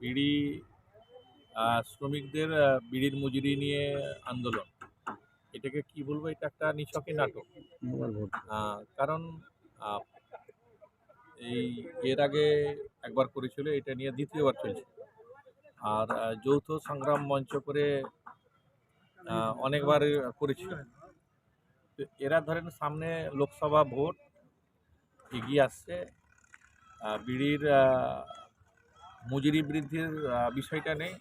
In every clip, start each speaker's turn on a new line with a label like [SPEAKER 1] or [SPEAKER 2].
[SPEAKER 1] বিড়ি শ্রমিকদের বিড়ির মজুরি নিয়ে আন্দোলন। এটাকে কি বলব? এটা একটা নিছকে নাটক। কারণ এই এর আগে একবার করেছিল এটা নিয়ে দ্বিতীয়বার চলছে। আর যৌথ সংগ্রাম মঞ্চ করে অনেকবার করেছিল। তো এরা ধরেন সামনে লোকসভা ভোট এগিয়ে আসছে বিড়ির মজুরি বৃদ্ধির বিষয়টা নেই।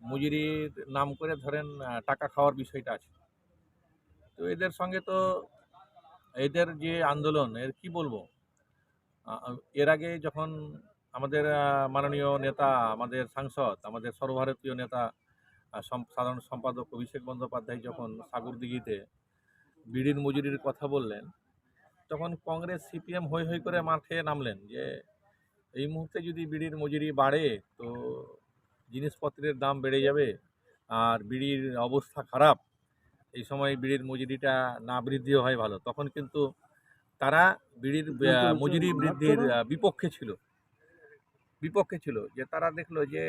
[SPEAKER 1] মজুরির নাম করে ধরেন টাকা খাওয়ার বিষয়টা আছে। তো এদের সঙ্গে তো এদের যে আন্দোলন, এর কি বলব? এর আগে যখন আমাদের মাননীয় নেতা, আমাদের সাংসদ, আমাদের সর্বভারতীয় নেতা সাধারণ সম্পাদক অভিষেক বন্দ্যোপাধ্যায় যখন সাগরদিঘিতে বিড়ির মজুরির কথা বললেন, তখন কংগ্রেস সিপিএম হই হই করে মাঠে নামলেন যে এই মুহূর্তে যদি বিড়ির মজুরি বাড়ে তো জিনিসপত্রের দাম বেড়ে যাবে আর বিড়ির অবস্থা খারাপ এই সময় বিড়ির মজুরিটা না বৃদ্ধি হয় ভালো। তখন কিন্তু তারা বিড়ির মজুরি বৃদ্ধির বিপক্ষে ছিল। বিপক্ষে ছিল যে তারা দেখল যে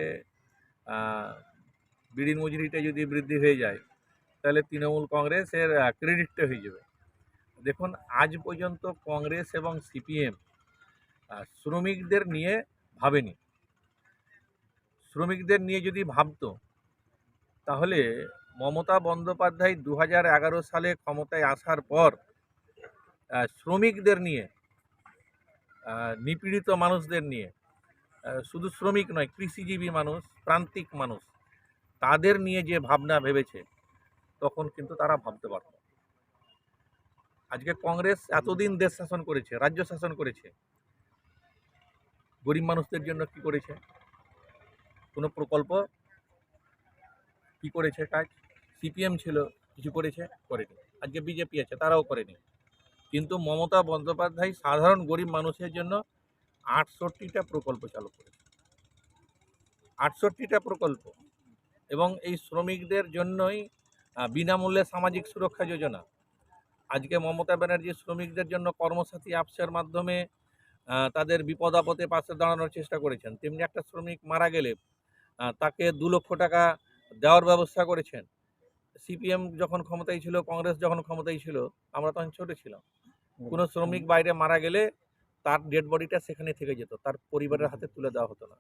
[SPEAKER 1] বিড়ির মজুরিটা যদি বৃদ্ধি হয়ে যায় তাহলে তৃণমূল কংগ্রেসের ক্রেডিটটা হয়ে যাবে। দেখুন আজ পর্যন্ত কংগ্রেস এবং সিপিএম শ্রমিকদের নিয়ে ভাবেনি। শ্রমিকদের নিয়ে যদি ভাবতো, তাহলে মমতা বন্দ্যোপাধ্যায় দু সালে ক্ষমতায় আসার পর শ্রমিকদের নিয়ে নিপীড়িত মানুষদের নিয়ে শুধু শ্রমিক নয়, কৃষিজীবী মানুষ, প্রান্তিক মানুষ, তাদের নিয়ে যে ভাবনা ভেবেছে, তখন কিন্তু তারা ভাবতে পারত আজকে কংগ্রেস এতদিন দেশ শাসন করেছে, রাজ্য শাসন করেছে গরিব মানুষদের জন্য কি করেছে? কোনো প্রকল্প কি করেছে কাজ? সিপিএম ছিল, কিছু করেছে? করেনি। আজকে বিজেপি আছে, তারাও করেনি। কিন্তু মমতা বন্দ্যোপাধ্যায় সাধারণ গরিব মানুষের জন্য আটষট্টিটা প্রকল্প চালু করেছে। আটষট্টিটা প্রকল্প। এবং এই শ্রমিকদের জন্যই বিনামূল্যে সামাজিক সুরক্ষা যোজনা। আজকে মমতা ব্যানার্জি শ্রমিকদের জন্য কর্মসাথী অ্যাপসের মাধ্যমে তাদের বিপদ আপদে পাশে দাঁড়ানোর চেষ্টা করেছেন। তেমনি একটা শ্রমিক মারা গেলে তাকে দু লক্ষ টাকা দেওয়ার ব্যবস্থা করেছেন। সিপিএম যখন ক্ষমতায় ছিল, কংগ্রেস যখন ক্ষমতায় ছিল, আমরা তখন ছোট ছিলাম। কোনো শ্রমিক বাইরে মারা গেলে, তার ডেড বডিটা সেখানে থেকে যেত, তার পরিবারের হাতে তুলে দেওয়া হতো না।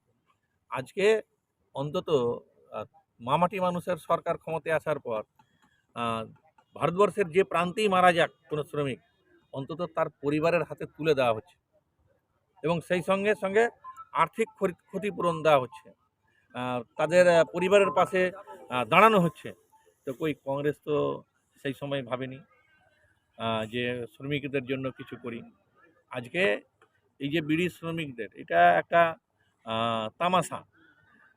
[SPEAKER 1] আজকে অন্তত মামাটি মানুষের সরকার ক্ষমতায় আসার পর ভারতবর্ষের যে প্রান্তেই মারা যাক কোনো শ্রমিক, অন্তত তার পরিবারের হাতে তুলে দেওয়া হচ্ছে। এবং সেই সঙ্গে সঙ্গে আর্থিক ক্ষতিপূরণ দেওয়া হচ্ছে। তাদের পরিবারের পাশে দাঁড়ানো হচ্ছে। তো কই, কংগ্রেস তো সেই সময় ভাবেনি যে শ্রমিকদের জন্য কিছু করি। আজকে এই যে বিড়ি শ্রমিকদের, এটা একটা তামাশা।